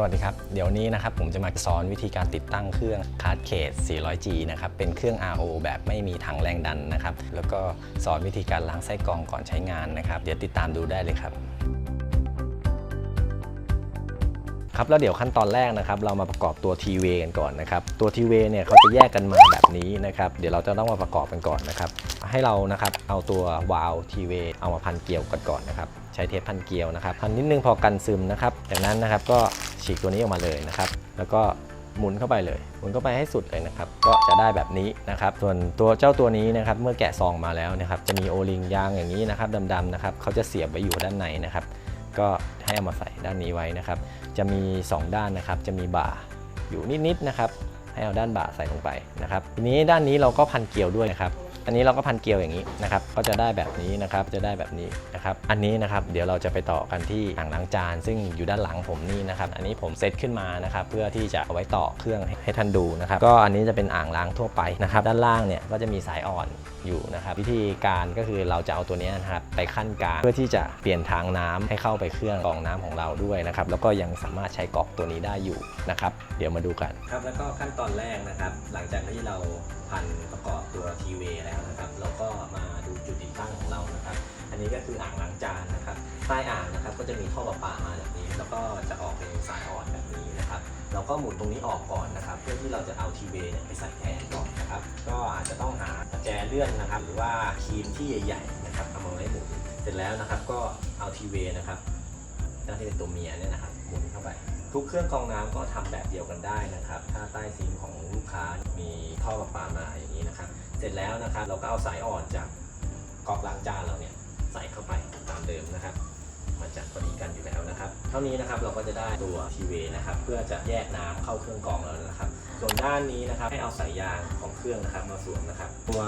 สวัสดีครับ เดี๋ยวนี้นะครับผมจะมาสอนวิธีการติดตั้งเครื่อง Card Case 400G นะครับ เป็นเครื่อง RO แบบไม่มีถังแรงดันนะครับ แล้วก็สอนวิธีการล้างไส้กรองก่อนใช้งานนะครับ เดี๋ยวติดตามดูได้เลยครับ ครับแล้วเดี๋ยวขั้นตอนแรกนะครับ เรามาประกอบตัว T-W กันก่อนนะครับ ตัว T-W เนี่ยเขาจะแยกกันมาแบบนี้นะครับ เดี๋ยวเราจะต้องมาประกอบกันก่อนนะครับ ให้เรานะครับเอาตัววาล์ว T-W เอามาพันเกลียวกันก่อนนะครับ ใช้เทปพันเกลียวนะครับ พันนิดนึงพอกันซึมนะครับ จากนั้นนะครับก็ ฉีกตัวนี้ออกมาเลยนะครับ แล้วก็หมุนเข้าไปเลย หมุนเข้าไปให้สุดเลยนะครับ ก็จะได้แบบนี้นะครับ ส่วนตัวเจ้าตัวนี้นะครับ เมื่อแกะซองมาแล้วนะครับ จะมีโอลิงยางอย่างนี้นะครับดำๆนะครับ เขาจะเสียบไว้อยู่ด้านในนะครับ ก็ให้เอามาใส่ด้านนี้ไว้นะครับ จะมี 2 ด้านนะครับ จะมีบ่าอยู่นิดๆนะครับ ให้เอาด้านบ่าใส่ลงไปนะครับ ทีนี้ด้านนี้เราก็พันเกลียวด้วยนะครับ อันนี้เราก็พันเกลียวอย่างนี้นะครับก็จะได้แบบนี้นะครับจะได้แบบนี้นะครับอันนี้นะครับเดี๋ยวเราจะไปต่อกันที่อ่างล้างจาน ซึ่งอยู่ด้านหลังผมนี่นะครับอันนี้ผมเซตขึ้นมานะครับเพื่อที่จะเอาไว้ต่อเครื่องให้ให้ท่านดูนะครับก็อันนี้จะเป็นอ่างล้างทั่วไปนะครับด้านล่างเนี่ยก็จะมีสายอ่อนอยู่นะครับวิธีการก็คือเราจะเอาตัวนี้นะครับไปขั้นกลางเพื่อที่จะเปลี่ยนทางน้ำให้เข้าไปเครื่องกรองน้ำของเราด้วยนะครับแล้วก็ยังสามารถใช้ก๊อกตัวนี้ได้อยู่นะครับเดี๋ยวมาดูกันครับแล้วก็ขั้นตอนแรกนะครับ หลังจากที่เราพันประกอบตัวทีเวแล้วนะครับเราก็มาดูจุดติดตั้งของเรานะครับ อันนี้ก็คืออ่างล้างจานนะครับใต้อ่างนะครับก็จะมีท่อประปามาแบบนี้ แล้วก็จะออกเป็นสายอ่อนแบบนี้นะครับเราก็หมุนตรงนี้ออกก่อนนะครับ เพื่อที่เราจะเอาทีเวเนี่ยไปใส่แทนก่อน นะครับ ก็อาจจะต้องหาแจเลื่อนนะครับ หรือว่าครีมที่ใหญ่ๆนะครับเอามาไว้หมุนเสร็จแล้วนะครับ ก็เอาทีเวนะครับด้าที่เป็นตัวเมียเนี่ยนะครับหมุนเข้าไป ทุกเครื่องกรองน้ำก็ทำแบบเดียวกันได้นะครับ ถ้าใต้ซิงของลูกค้ามีท่อประปามาอย่างนี้นะครับ เสร็จแล้วนะครับ เราก็เอาสายอ่อนจากก๊อกล้างจานเราเนี่ยใส่เข้าไปตามเดิมนะครับมันจะพอดีกันอยู่แล้วนะครับ เท่านี้นะครับเราก็จะได้ตัวทีเวนะครับ เพื่อจะแยกน้ำเข้าเครื่องกรองแล้วนะครับ ส่วนด้านนี้นะครับให้เอาสายยางของเครื่องนะครับมาสวมนะครับ ตัว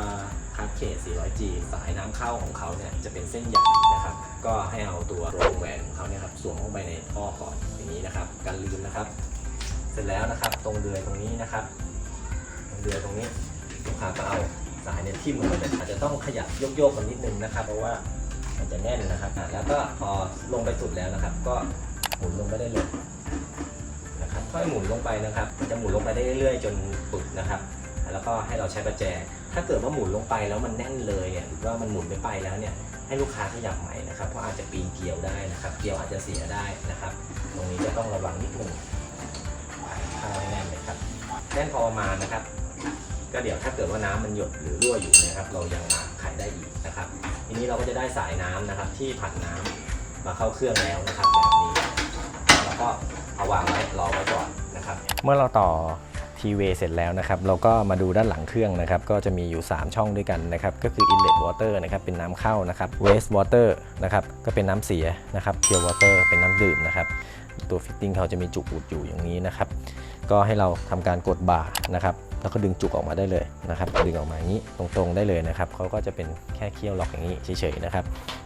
คัสเคท 400G สายน้ำเข้าของเขาเนี่ยจะเป็นเส้นใหญ่นะครับ ก็ให้เอาตัวโรงแหวนของเขาเนี่ยครับสวมเข้าไปในท่อก่อนอย่างนี้นะครับกันลืมนะครับ เสร็จแล้วนะครับตรงเดือยตรงนี้นะครับ ตรงเดือยตรงนี้ลูกค้าก็เอาสายเนี่ยทิ่มลงไปเลยอาจจะต้องขยับโยกๆกันนิดนึงนะครับ เพราะว่ามันจะแน่นนะครับแล้วก็พอลงไปสุดแล้วนะครับ ก็หมุนลงไปได้เลย อยหมุนลงไปนะครับมันจะหมุนลงไปได้เรื่อยๆ จนสุดนะครับ แล้วก็ให้เราใช้ประแจ ถ้าเกิดว่าหมุนลงไปแล้วมันแน่นเลยหรือว่ามันหมุนไม่ไปแล้วเนี่ยให้ลูกค้าขยับใหม่นะครับ เพราะอาจจะปีนเกลียวได้นะครับ เกลียวอาจจะเสียได้นะครับ ตรงนี้จะต้องระวังนิดหนึงข้างแน่นเลยครับแน่นพอประมาณนะครับ ก็เดี๋ยวถ้าเกิดว่าน้ำมันหยดหรือรั่วอยู่นะครับ เรายังมาไขได้อีกนะครับ ทีนี้เราก็จะได้สายน้ำนะครับ ที่ผัดน้ำมาเข้าเครื่องแล้วนะครับแบบนี้แล้วก็ เอาวางไว้รอไว้ก่อนนะครับ เมื่อเราต่อทีเวเสร็จแล้วนะครับ เราก็มาดูด้านหลังเครื่องนะครับ ก็จะมีอยู่ 3 ช่องด้วยกันนะครับ ก็คือ inlet water นะครับ เป็นน้ำเข้านะครับ waste water นะครับ ก็เป็นน้ำเสียนะครับ pure water เป็นน้ำดื่มนะครับ ตัวฟิตติ้งเขาจะมีจุกอุดอยู่อย่างนี้นะครับ ก็ให้เราทำการกดบ่านะครับ แล้วก็ดึงจุกออกมาได้เลยนะครับ ดึงออกมาอย่างนี้ตรงๆได้เลยนะครับเขาก็จะเป็นแค่เคี่ยวล็อกอย่างนี้เฉยๆนะครับ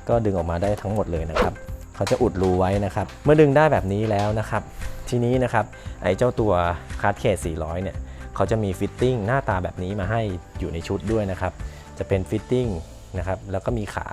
ก็ดึงออกมาได้ทั้งหมดเลยนะครับ เขาจะอุดรูไว้นะครับ เมื่อดึงได้แบบนี้แล้วนะครับ ทีนี้นะครับไอ้เจ้าตัวคาร์ดเคส400 เนี่ยเขาจะมีฟิตติ้งหน้าตาแบบนี้มาให้อยู่ในชุดด้วยนะครับ จะเป็นฟิตติ้งนะครับแล้วก็มีขา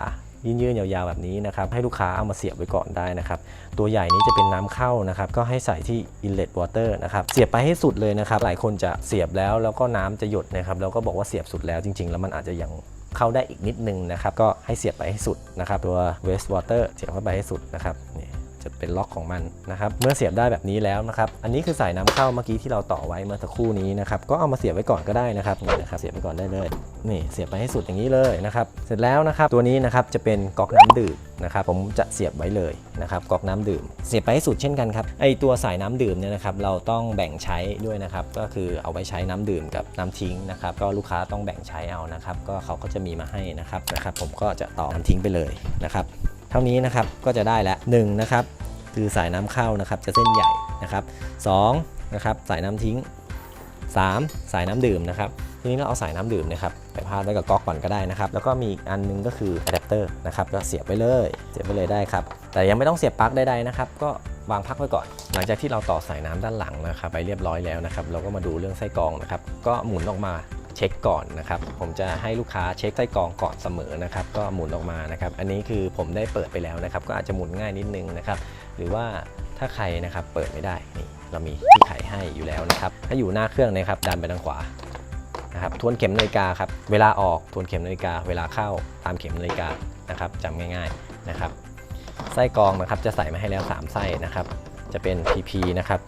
ยื่นๆยาวๆแบบนี้นะครับ ให้ลูกค้าเอามาเสียบไว้ก่อนได้นะครับ ตัวใหญ่นี้จะเป็นน้ำเข้านะครับ ก็ให้ใส่ที่ inlet water นะครับ เสียบไปให้สุดเลยนะครับ หลายคนจะเสียบแล้วแล้วก็น้ำจะหยดนะครับ แล้วก็บอกว่าเสียบสุดแล้วจริง ๆ แล้วมันอาจจะยัง เข้าได้อีกนิดนึงนะครับ ก็ให้เสียบไปให้สุดนะครับ ตัว waste water เสียบเข้าไปให้สุดนะครับนี่ จะเป็นล็อกของมันนะครับ เมื่อเสียบได้แบบนี้แล้วนะครับ อันนี้คือสายน้ำเข้าเมื่อกี้ที่เราต่อไว้เมื่อสักครู่นี้นะครับ ก็เอามาเสียบไว้ก่อนก็ได้นะครับนี่นะครับ เสียบไว้ก่อนได้เลย นี่เสียบไปให้สุดอย่างนี้เลยนะครับ เสร็จแล้วนะครับ ตัวนี้นะครับจะเป็นก๊อกน้ำดื่มนะครับ ผมจะเสียบไว้เลยนะครับก๊อกน้ำดื่ม เสียบไปให้สุดเช่นกันครับ ไอตัวสายน้ำดื่มเนี่ยนะครับ เราต้องแบ่งใช้ด้วยนะครับ ก็คือเอาไว้ใช้น้ำดื่มกับน้ำทิ้งนะครับ ก็ลูกค้าต้องแบ่งใช้เอานะครับ ก็เขาก็จะมีมาให้นะครับนะครับ ผมก็จะต่อน้ำทิ้งไปเลยนะครับ เท่านี้นะครับก็จะได้แล้วหนึ่งนะครับคือสายน้ำเข้านะครับจะเส้นใหญ่นะครับสองนะครับสายน้ำทิ้ง 3 สายน้ำดื่มนะครับทีนี้เราเอาสายน้ำดื่มนะครับไปพาดไว้กับก๊อกก่อนก็ได้นะครับ แล้วก็มีอีกอันหนึงก็คืออะแดปเตอร์นะครับก็เสียบไปเลยเสียบไปเลยได้ครับแต่ยังไม่ต้องเสียบปลั๊กใดๆนะครับก็วางพักไว้ก่อน หลังจากที่เราต่อสายน้ำด้านหลังนะครับไปเรียบร้อยแล้วนะครับ เราก็มาดูเรื่องไส้กรองนะครับ ก็หมุนออกมา เช็คก่อนนะครับ ผมจะให้ลูกค้าเช็คไส้กรองก่อนเสมอนะครับ ก็หมุนออกมานะครับ อันนี้คือผมได้เปิดไปแล้วนะครับ ก็อาจจะหมุนง่ายนิดนึงนะครับ หรือว่าถ้าใครนะครับเปิดไม่ได้นี่เรามีที่ไขให้อยู่แล้วนะครับ ถ้าอยู่หน้าเครื่องนะครับดันไปทางขวานะครับทวนเข็มนาฬิกาครับ เวลาออกทวนเข็มนาฬิกา เวลาเข้าตามเข็มนาฬิกานะครับจำง่ายๆนะครับไส้กรองนะครับจะใส่มาให้แล้ว 3 ไส้นะครับ จะเป็น PP นะครับ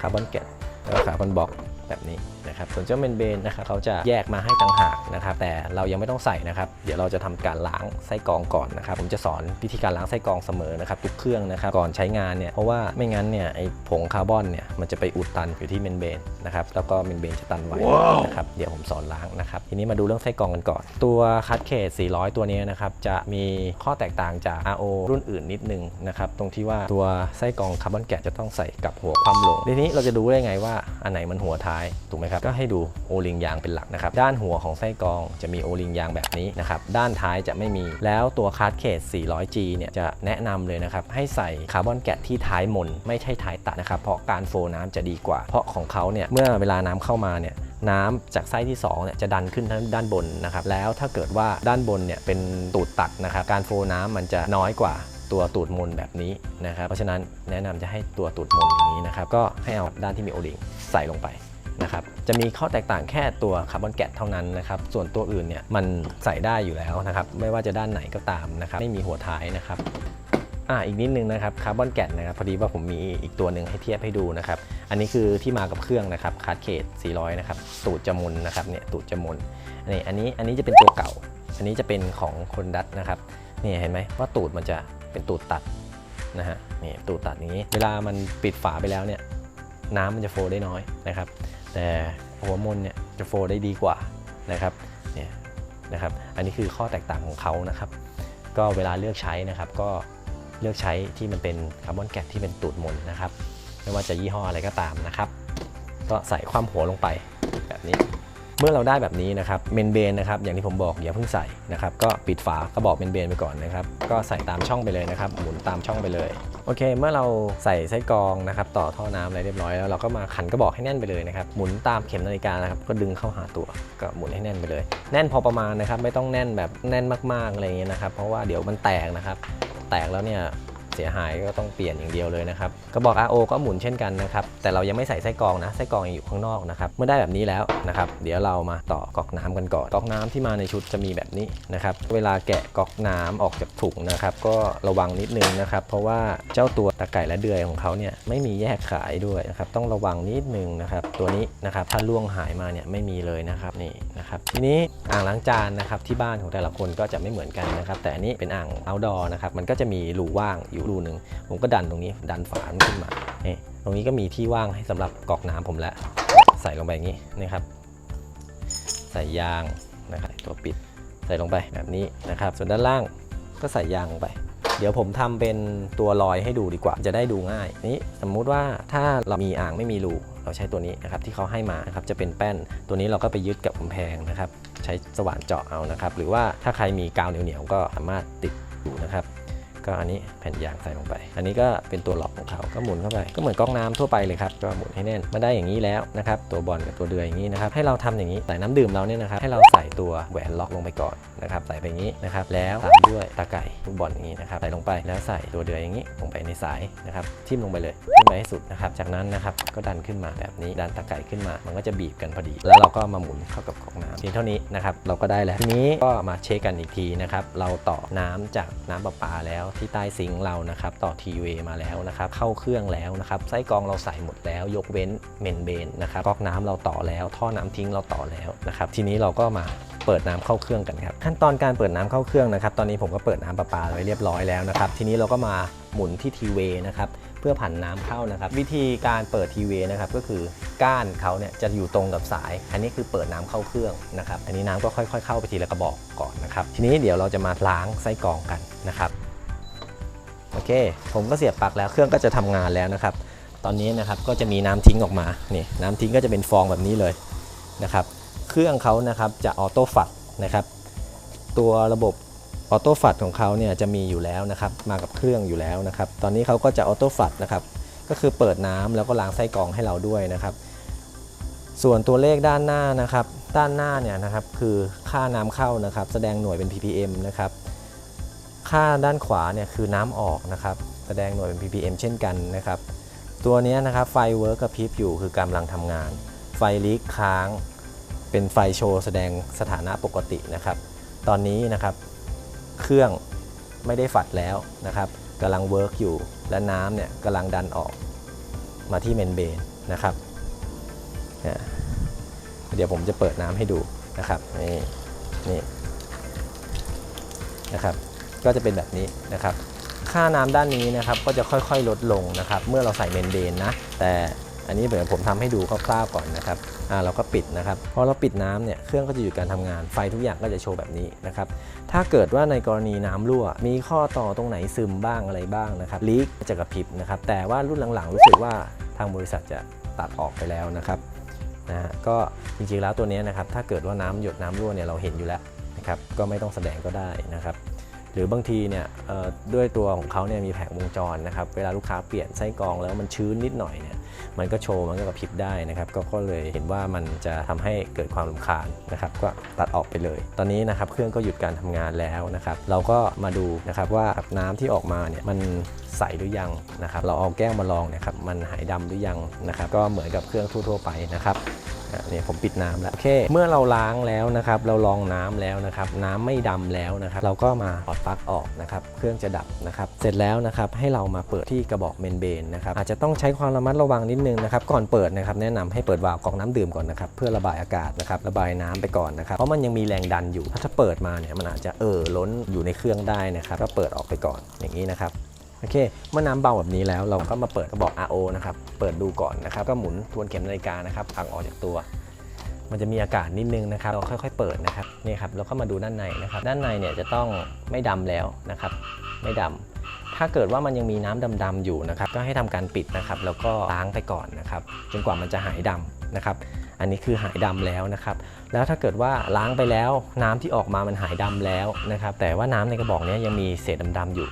คาร์บอนแกตแล้วก็คาร์บอนบล็อกแบบนี้ นะครับส่วนเจ้าเมนเบนนะครับเขาจะแยกมาให้ต่างหากนะครับแต่เรายังไม่ต้องใส่นะครับ เดี๋ยวเราจะทำการล้างไส้กรองก่อนนะครับผมจะสอนวิธีการล้างไส้กรองเสมอนะครับทุกเครื่องนะครับก่อนใช้งานเนี่ยเพราะว่าไม่งั้นเนี่ยไอ้ผงคาร์บอนเนี่ยมันจะไปอุดตันอยู่ที่เมนเบนนะครับแล้วก็เมนเบนจะตันไว้นะครับเดี๋ยวผมสอนล้างนะครับทีนี้มาดูเรื่องไส้กรองกันก่อน ตัวคัตเคส400 ตัวนี้นะครับจะมีข้อแตกต่างจาก RO รุ่นอื่นนิดนึงนะครับตรงที่ว่าตัวไส้กรองคาร์บอนแกะจะต้องใส่กับหัวความลงทีนี้เราจะดูได้ไงว่าอันไหนมันหัวท้ายถูกไหมครับก็ให้ดูโอลิงยางเป็นหลักนะครับด้านหัวของไส้กรองจะมีโอลิงยางแบบนี้นะครับด้านท้ายจะไม่มี แล้วตัวคัตเคส 400G เนี่ยจะแนะนำเลยนะครับให้ใส่คาร์บอนแกะที่ท้ายมน ไม่ใช่ท้ายตัดนะครับเพราะการโฟน้ำจะดีกว่า เพราะของเขาเนี่ยเมื่อเวลาน้ำเข้ามาเนี่ยน้ำจากไส้ที่2เนี่ยจะดันขึ้นทางด้านบนนะครับแล้วถ้าเกิดว่าด้านบนเนี่ยเป็นตูดตัดนะครับการโฟน้ำมันจะน้อยกว่าตัวตูดมนแบบนี้นะครับเพราะฉะนั้นแนะนำจะให้ตัวตูดมนอย่างนี้นะครับก็ให้เอาด้านที่มีโอลิงใส่ลงไป นะครับจะมีข้อแตกต่างแค่ตัวคาร์บอนแกะเท่านั้นนะครับส่วนตัวอื่นเนี่ยมันใส่ได้อยู่แล้วนะครับไม่ว่าจะด้านไหนก็ตามนะครับไม่มีหัวท้ายนะครับอ่าอีกนิดนึงนะครับคาร์บอนแกนนะครับพอดีว่าผมมีอีกตัวหนึ่งให้เทียบให้ดูนะครับอันนี้คือที่มากับเครื่องนะครับคาร์ดเคส400นะครับตูดจะมนนะครับเนี่ยตูดจะมนอันนี้อันนี้อันนี้จะเป็นตัวเก่า อันนี้จะเป็นของคนดัตนะครับนี่เห็นไหมว่าตูดมันจะเป็นตูดตัดนะฮะนี่ตูดตัดอย่างนี้ เวลามันปิดฝาไปแล้วเนี่ยน้ำมันจะโฟลได้น้อยนะครับ แต่หัวมนเนี่ยจะโฟลได้ดีกว่านะครับเนี่ยนะครับอันนี้คือข้อแตกต่างของเขานะครับ ก็เวลาเลือกใช้นะครับ ก็เลือกใช้ที่มันเป็นคาร์บอนแกะที่เป็นตูดมนนะครับ ไม่ว่าจะยี่ห้ออะไรก็ตามนะครับ ก็ใส่ความหัวลงไปแบบนี้ เมื่อเราได้แบบนี้นะครับเมนเบนนะครับอย่างที่ผมบอกอย่าเพิ่งใส่นะครับก็ปิดฝากระบอกเมนเบนไปก่อนนะครับก็ใส่ตามช่องไปเลยนะครับหมุนตามช่องไปเลยโอเค เมื่อเราใส่ไส้กรองนะครับต่อท่อน้ำอะไรเรียบร้อยแล้วเราก็มาขันกระบอกให้แน่นไปเลยนะครับหมุนตามเข็มนาฬิกานะครับก็ดึงเข้าหาตัวก็หมุนให้แน่นไปเลย แน่นพอประมาณนะครับไม่ต้องแน่นแบบแน่นมากๆอะไรอย่างเงี้ยนะครับเพราะว่าเดี๋ยวมันแตกนะครับแตกแล้วเนี่ย สียหายก็ต้องเปลี่ยนอย่างเดียวเลยนะครับกระบอก RO ก็หมุนเช่นกันนะครับแต่เรายังไม่ใส่ไส้กรองนะไส้กรองยังอยู่ข้างนอกนะครับเมื่อได้แบบนี้แล้วนะครับเดี๋ยวเรามาต่อก๊อกน้ำกันก่อนก๊อกน้ำที่มาในชุดจะมีแบบนี้นะครับเวลาแกะก๊อกน้ำออกจากถุงนะครับก็ระวังนิดนึงนะครับเพราะว่าเจ้าตัวตะไก่และเดือยของเขาเนี่ยไม่มีแยกขายด้วยนะครับต้องระวังนิดนึงนะครับตัวนี้นะครับถ้าล่วงหายมาเนี่ยไม่มีเลยนะครับนี่นะครับทีนี้อ่างล้างจานนะครับที่บ้านของแต่ละคนก็จะไม่เหมือนกันนะครับแต่อันนี้เป็นอ่าง outdoor นะครับมันก็จะมีรูว่างอยู่รูหนึ่งผมก็ดันตรงนี้ดันฝานขึ้นมานี่ตรงนี้ก็มีที่ว่างให้สำหรับกอกน้ำผมแล้ว ใส่ลงไปอย่างนี้นะครับ ใส่ยางนะครับตัวปิดใส่ลงไปแบบนี้นะครับ ส่วนด้านล่างก็ใส่ยางลงไป เดี๋ยวผมทำเป็นตัวลอยให้ดูดีกว่าจะได้ดูง่าย นี้สมมุติว่าถ้าเรามีอ่างไม่มีรูเราใช้ตัวนี้นะครับที่เขาให้มานะครับจะเป็นแป้นตัวนี้เราก็ไปยึดกับกำแพงนะครับ ใช้สว่านเจาะเอานะครับ หรือว่าถ้าใครมีกาวเหนียวๆก็สามารถติดอยู่นะครับ ก็อันนี้แผ่นยางใส่ลงไป อันนี้ก็เป็นตัวล็อกของเขาก็หมุนเข้าไป ก็เหมือนก๊อกน้ำทั่วไปเลยครับ ก็หมุนให้แน่นมาได้อย่างนี้แล้วนะครับ ตัวบอลกับตัวเดือยอย่างนี้นะครับ ให้เราทำอย่างนี้ ใส่น้ำดื่มเราเนี่ยนะครับ ให้เราใส่ตัวแหวนล็อกลงไปก่อนนะครับ ใส่ไปอย่างนี้นะครับ แล้วตามด้วยตาไก่ลูกบอลอย่างนี้นะครับ ใส่ลงไป แล้วใส่ตัวเดือยอย่างนี้ ลงไปในสายนะครับ ทิ่มลงไปเลยทิ่มไปให้สุดนะครับ จากนั้นนะครับ ก็ดันขึ้นมาแบบนี้ ดันตาไก่ขึ้นมา มันก็จะบีบกันพอดี แล้วเราก็มาหมุนเข้ากับก๊อกน้ำเพียงเท่านี้นะครับ เราก็ได้แล้ว ทีนี้ก็มาเช็คกันอีกทีนะครับ เราต่อน้ำจากน้ำประปาแล้วที่ใต้ซิงค์เรานะครับต่อทีเวมาแล้วนะครับเข้าเครื่องแล้วนะครับไส้กรองเราใส่หมดแล้ว ยกเว้นเมนเบนนะครับก๊อกน้ำเราต่อแล้ว ท่อน้ำทิ้งเราต่อแล้วนะครับทีนี้เราก็มาเปิดน้ำเข้าเครื่องกันครับขั้นตอนการเปิดน้ำเข้าเครื่องนะครับ ตอนนี้ผมก็เปิดน้ำประปาไว้เรียบร้อยแล้วนะครับ ทีนี้เราก็มาหมุนที่ทีเวนะครับเพื่อผันน้ำเข้านะครับ วิธีการเปิดทีเวนะครับก็คือก้านเขาเนี่ยจะอยู่ตรงกับสาย อันนี้คือเปิดน้ำเข้าเครื่องนะครับ อันนี้น้ำก็ค่อย ๆ เข้าไปทีละกระบอกก่อนนะครับ ทีนี้เดี๋ยวเราจะมาล้างไส้กรองกันนะครับ อเคผมก็เสียบปลั๊กแล้วเครื่องก็จะทำงานแล้วนะครับ ตอนนี้นะครับก็จะมีน้ำทิ้งออกมานี่น้ำทิ้งก็จะเป็นฟองแบบนี้เลยนะครับ เครื่องเขานะครับจะออโต้ฟัดนะครับ ตัวระบบออโต้ฟัดของเขาเนี่ยจะมีอยู่แล้วนะครับ มากับเครื่องอยู่แล้วนะครับ ตอนนี้เขาก็จะออโต้ฟัดนะครับ ก็คือเปิดน้ำแล้วก็ล้างไส้กรองให้เราด้วยนะครับ ส่วนตัวเลขด้านหน้านะครับ ด้านหน้าเนี่ยนะครับคือค่าน้ำเข้านะครับ แสดงหน่วยเป็น ppm นะครับ ค่าด้านขวาเนี่ยคือน้ำออกนะครับ แสดงหน่วยเป็น ppm เช่นกันนะครับ ตัวนี้นะครับไฟเวิร์กกระพริบอยู่คือกำลังทำงาน ไฟลิกค้าง เป็นไฟโชว์แสดงสถานะปกตินะครับ ตอนนี้นะครับเครื่องไม่ได้ฝัดแล้วนะครับกำลังเวิร์กอยู่และน้ำเนี่ยกำลังดันออกมาที่เมนเบนนะครับ เดี๋ยวผมจะเปิดน้ำให้ดูนะครับ นี่ นี่นะครับ ก็จะเป็นแบบนี้นะครับ ค่าน้ำด้านนี้นะครับก็จะค่อยๆลดลงนะครับ เมื่อเราใส่เมนเบนนะ แต่อันนี้เดี๋ยวผมทำให้ดูคร่าวๆก่อนนะครับอ่าเราก็ปิดนะครับ พอเราปิดน้ำเนี่ยเครื่องก็จะหยุดการทำงาน ไฟทุกอย่างก็จะโชว์แบบนี้นะครับ ถ้าเกิดว่าในกรณีน้ำรั่ว มีข้อต่อตรงไหนซึมบ้างอะไรบ้างนะครับ ลีกจะกระพริบนะครับ แต่ว่ารุ่นหลังๆ รู้สึกว่าทางบริษัทจะตัดออกไปแล้วนะครับนะฮะก็จริงๆแล้วตัวนี้นะครับถ้าเกิดว่าน้ำหยดน้ำรั่วเนี่ยเราเห็นอยู่แล้วนะครับก็ไม่ต้องแสดงก็ได้นะครับ หรือบางทีเนี่ยด้วยตัวของเขาเนี่ยมีแผงวงจรนะครับเวลาลูกค้าเปลี่ยนไส้กรองแล้วมันชื้นนิดหน่อยเนี่ยมันก็โชว์มันก็กระพริบได้นะครับก็เลยเห็นว่ามันจะทำให้เกิดความรำคาญนะครับก็ตัดออกไปเลย ตอนนี้นะครับเครื่องก็หยุดการทำงานแล้วนะครับเราก็มาดูนะครับว่าน้ำที่ออกมาเนี่ยมันใสหรือยังนะครับเราเอาแก้วมาลองนะครับมันหายดำหรือยังนะครับก็เหมือนกับเครื่องทั่วๆไปนะครับ เนี่ยผมปิดน้ำแล้วโอเค เมื่อเราล้างแล้วนะครับ เราลองน้ำแล้วนะครับ น้ำไม่ดำแล้วนะครับ เราก็มาถอดปลั๊กออกนะครับ เครื่องจะดับนะครับ เสร็จแล้วนะครับให้เรามาเปิดที่กระบอกเมนเบนนะครับ อาจจะต้องใช้ความระมัดระวังนิดนึงนะครับ ก่อนเปิดนะครับ แนะนำให้เปิดวาล์วกรองน้ำดื่มก่อนนะครับ เพื่อระบายอากาศนะครับ ระบายน้ำไปก่อนนะครับ เพราะมันยังมีแรงดันอยู่ถ้าถ้าเปิดมาเนี่ยมันอาจจะเอ่อล้นอยู่ในเครื่องได้นะครับ ก็เปิดออกไปก่อนอย่างนี้นะครับ โอเค เมื่อน้ำเบาแบบนี้แล้วเราก็มาเปิดกระบอก RO นะครับ เปิดดูก่อนนะครับ ก็หมุนทวนเข็มนาฬิกานะครับพังออกจากตัว มันจะมีอากาศนิดนึงนะครับ เราค่อยๆเปิดนะครับ นี่ครับ เราก็มาดูด้านในนะครับ ด้านในเนี่ยจะต้องไม่ดำแล้วนะครับ ไม่ดำถ้าเกิดว่ามันยังมีน้ำดำๆอยู่นะครับ ก็ให้ทำการปิดนะครับ แล้วก็ล้างไปก่อนนะครับ จนกว่ามันจะหายดำนะครับ อันนี้คือหายดำแล้วนะครับ แล้วถ้าเกิดว่าล้างไปแล้วน้ำที่ออกมามันหายดำแล้วนะครับ แต่ว่าน้ำในกระบอกนี้ยังมีเศษดำๆอยู่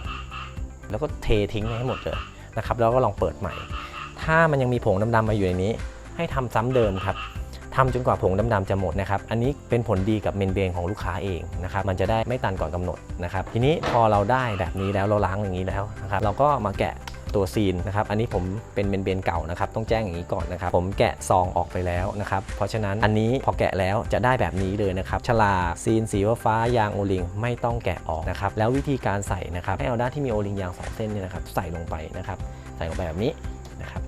แล้วก็เททิ้งให้หมดเลยนะครับแล้วก็ลองเปิดใหม่ ถ้ามันยังมีผงดำๆมาอยู่ในนี้ ให้ทำซ้ำเดิมครับทำจนกว่าผงดำๆจะหมดนะครับ อันนี้เป็นผลดีกับเมนเบนของลูกค้าเองนะครับ มันจะได้ไม่ตันก่อนกำหนดนะครับ ทีนี้พอเราได้แบบนี้แล้วเราล้างอย่างนี้แล้วนะครับ เราก็มาแกะ ตัวซีนนะครับอันนี้ผมเป็นเมนเบนเก่านะครับต้องแจ้งอย่างนี้ก่อนนะครับผมแกะซองออกไปแล้วนะครับเพราะฉะนั้นอันนี้พอแกะแล้วจะได้แบบนี้เลยนะครับฉลากซีนสีฟ้ายางโอลิงไม่ต้องแกะออกนะครับแล้ววิธีการใส่นะครับให้เอาด้านที่มีโอลิงยางสองเส้นนี่นะครับใส่ลงไปนะครับใส่ลงไปแบบนี้นะครับ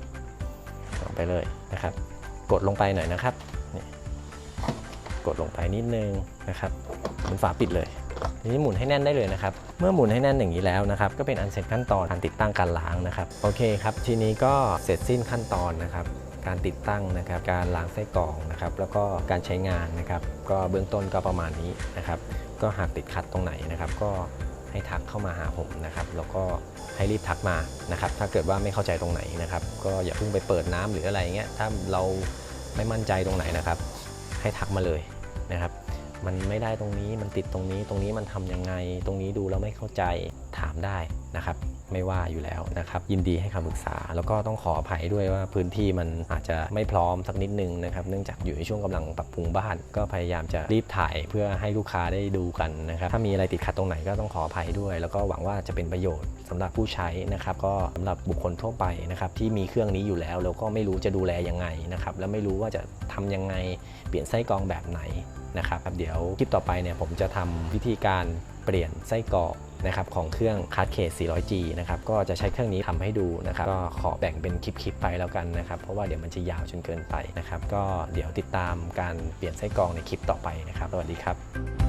ลงไปเลยนะครับ กดลงไปหน่อยนะครับกดลงไปนิดนึงนะครับมุนฝาปิดเลย ทีนี้หมุนให้แน่นได้เลยนะครับ เมื่อหมุนให้แน่นอย่างนี้แล้วนะครับ ก็เป็นอันเสร็จขั้นตอนการติดตั้งการล้างนะครับ โอเคครับ ทีนี้ก็เสร็จสิ้นขั้นตอนนะครับ การติดตั้งนะครับ การล้างไส้กรองนะครับ แล้วก็การใช้งานนะครับ ก็เบื้องต้นก็ประมาณนี้นะครับ ก็หากติดขัดตรงไหนนะครับ ก็ให้ทักเข้ามาหาผมนะครับ แล้วก็ให้รีบทักมานะครับ ถ้าเกิดว่าไม่เข้าใจตรงไหนนะครับ ก็อย่าเพิ่งไปเปิดน้ำหรืออะไรเงี้ย ถ้าเราไม่มั่นใจตรงไหนนะครับ ให้ทักมาเลยนะครับ มันไม่ได้ตรงนี้มันติดตรงนี้ตรงนี้มันทำยังไง ตรงนี้ดูแล้วไม่เข้าใจถามได้นะครับ ไม่ว่าอยู่แล้วนะครับ ยินดีให้คำปรึกษา แล้วก็ต้องขออภัยด้วยว่าพื้นที่มันอาจจะไม่พร้อมสักนิดนึงนะครับ เนื่องจากอยู่ในช่วงกำลังปรับปรุงบ้าน ก็พยายามจะรีบถ่ายเพื่อให้ลูกค้าได้ดูกันนะครับ ถ้ามีอะไรติดขัดตรงไหนก็ต้องขออภัยด้วย แล้วก็หวังว่าจะเป็นประโยชน์สำหรับผู้ใช้นะครับ ก็สำหรับบุคคลทั่วไปนะครับที่มีเครื่องนี้อยู่แล้วแล้วก็ไม่รู้จะดูแลยังไงนะครับ แล้วไม่รู้ว่าจะทำยังไงเปลี่ยนไส้กรองแบบไหน นะครับเดี๋ยวคลิปต่อไปเนี่ยผมจะทำวิธีการเปลี่ยนไส้กรอกนะครับของเครื่องคาร์ดเคส 400G นะครับก็จะใช้เครื่องนี้ทำให้ดูนะครับก็ขอแบ่งเป็นคลิปๆไปแล้วกันนะครับเพราะว่าเดี๋ยวมันจะยาวจนเกินไปนะครับก็เดี๋ยวติดตามการเปลี่ยนไส้กรองในคลิปต่อไปนะครับสวัสดีครับ